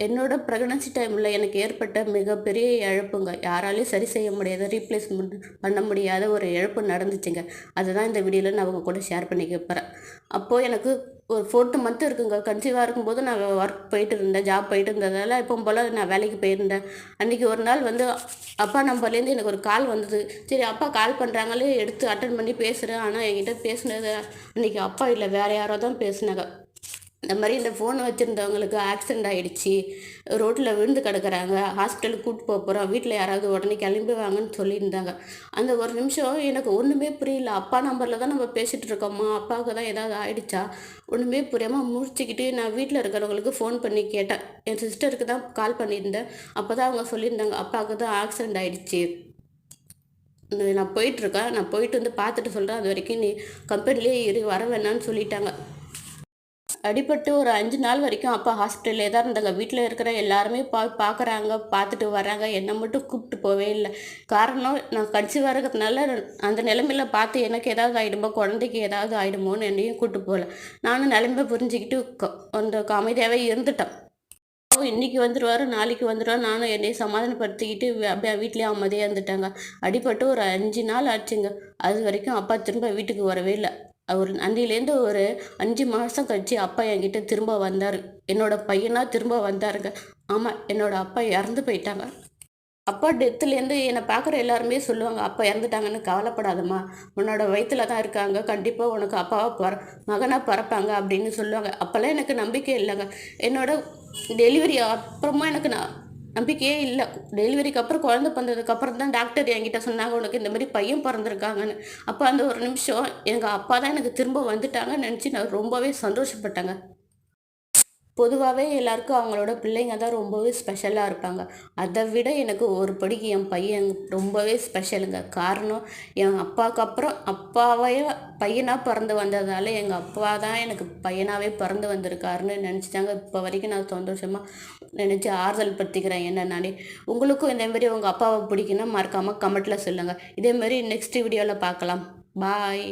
என்னோட ப்ரெக்னன்சி டைமில் எனக்கு ஏற்பட்ட மிகப்பெரிய இழப்புங்க. யாராலையும் சரி செய்ய முடியாத ரீப்ளேஸ்மெண்ட் பண்ண முடியாத ஒரு இழப்பு நடந்துச்சுங்க. அதுதான் இந்த வீடியோவில் நான் அவங்க கூட ஷேர் பண்ணிக்க போகிறேன் அப்போது எனக்கு ஒரு ஃபோர்த்து மந்த் இருக்குங்க. கன்சீவாக இருக்கும்போது நான் ஒர்க் போயிட்டு இருந்தேன். ஜாப் போயிட்டு இருந்ததால் இப்போ போல் நான் வேலைக்கு போயிருந்தேன். அன்றைக்கி ஒரு நாள் வந்து அப்பா நம்பர்லேருந்து எனக்கு ஒரு கால் வந்தது. சரி அப்பா கால் பண்ணுறாங்களே எடுத்து அட்டன் பண்ணி பேசுகிறேன் ஆனால் என்கிட்ட பேசினது அன்றைக்கி அப்பா இல்லை. வேறு யாரோ தான் பேசினாங்க. இந்த மாதிரி இந்த ஃபோன் வச்சுருந்தவங்களுக்கு ஆக்சிடெண்ட் ஆகிடுச்சி ரோட்டில் விழுந்து கிடக்குறாங்க. ஹாஸ்பிட்டலுக்கு கூப்பிட்டு போக போகிறோம் வீட்டில் யாராவது உடனே கிளம்பி வாங்கன்னு சொல்லியிருந்தாங்க. அந்த ஒரு நிமிஷம் எனக்கு ஒன்றுமே புரியல. அப்பா நம்பரில் தான் நம்ம பேசிகிட்டு இருக்கோமா? அப்பாவுக்கு தான் ஏதாவது ஆகிடுச்சா ஒன்றுமே புரியாமல் முடிச்சுக்கிட்டு நான் வீட்டில் இருக்கிறவங்களுக்கு ஃபோன் பண்ணி கேட்டேன். என் சிஸ்டருக்கு தான் கால் பண்ணியிருந்தேன். அப்போ தான் அவங்க சொல்லியிருந்தாங்க அப்பாவுக்கு தான் ஆக்சிடெண்ட் ஆகிடுச்சி நான் போயிட்டுருக்கேன் நான் போயிட்டு வந்து பார்த்துட்டு சொல்கிறேன் அது வரைக்கும் நீ கம்பெனிலே இரு வர வேணான்னு சொல்லிட்டாங்க. அடிபட்டு ஒரு அஞ்சு நாள் வரைக்கும் அப்பா ஹாஸ்பிட்டல்லே தான் இருந்தாங்க. வீட்டில் இருக்கிற எல்லாருமே பா பார்க்குறாங்க பார்த்துட்டு வராங்க என்னை மட்டும் கூப்பிட்டு போவே இல்லை. காரணம் நான் கடிச்சு வரதுனால அந்த நிலைமையில பார்த்து எனக்கு ஏதாவது ஆகிடுமோ குழந்தைக்கு ஏதாவது ஆகிடுமோன்னு என்னையும் கூப்பிட்டு போகல. நானும் நிலைமை புரிஞ்சுக்கிட்டு அந்த அமைதியாகவே இருந்துட்டேன். இன்னைக்கு வந்துடுவாரு நாளைக்கு வந்துடுவார் நானும் என்னை சமாதானப்படுத்திக்கிட்டு அப்படியே வீட்லேயே அமைதியாக இருந்துட்டாங்க. அடிபட்டு ஒரு அஞ்சு நாள் ஆச்சுங்க. அது வரைக்கும் அப்பா திரும்ப வீட்டுக்கு வரவே இல்லை. அவர் அன்றையிலேருந்து ஒரு அஞ்சு மாதம் கழிச்சு அப்பா என்கிட்ட திரும்ப வந்தார். என்னோட பையனாக திரும்ப வந்தாருங்க. ஆமாம் என்னோட அப்பா இறந்து போயிட்டாங்க. அப்பா டெத்துலேருந்து என்னை பார்க்குற எல்லாருமே சொல்லுவாங்க அப்பா இறந்துட்டாங்கன்னு கவலைப்படாதம்மா. உன்னோட வயிற்றுல தான் இருக்காங்க. கண்டிப்பாக உனக்கு அப்பாவை பற மகனாக பிறப்பாங்க அப்படின்னு சொல்லுவாங்க. அப்போல்லாம் எனக்கு நம்பிக்கை இல்லைங்க. என்னோட டெலிவரி அப்புறமா எனக்கு நான் நம்பிக்கையே இல்லை. டெலிவரிக்கு அப்புறம் குழந்த பிறந்ததுக்கப்புறம் தான் டாக்டர் என்கிட்ட சொன்னாங்க உனக்கு இந்த மாதிரி பையன் பிறந்திருக்காங்கன்னு. அப்போ அந்த ஒரு நிமிஷம் எங்கள் அப்பா தான் எனக்கு திரும்ப வந்துட்டாங்கன்னு நினச்சி நான் ரொம்பவே சந்தோஷப்பட்டேங்க. பொதுவாகவே எல்லாருக்கும் அவங்களோட பிள்ளைங்க தான் ரொம்பவே ஸ்பெஷலாக இருப்பாங்க. அதை விட எனக்கு ஒரு படிக்கு என் பையன் ரொம்பவே ஸ்பெஷலுங்க காரணம் என் அப்பாவுக்கு அப்புறம் அப்பாவையே பையனாக பிறந்து வந்ததால் எங்கள் அப்பா தான் எனக்கு பையனாகவே பிறந்து வந்திருக்காருன்னு நினச்சிட்டாங்க இப்போ வரைக்கும் நான் சந்தோஷமாக நினச்சி ஆறுதல் படுத்திக்கிறேன். என்னன்னாலே உங்களுக்கும் இதேமாரி உங்கள் அப்பாவை பிடிக்குன்னா மறக்காமல் கமெண்ட்டில் சொல்லுங்கள் இதேமாரி நெக்ஸ்ட் வீடியோவில் பார்க்கலாம். பாய்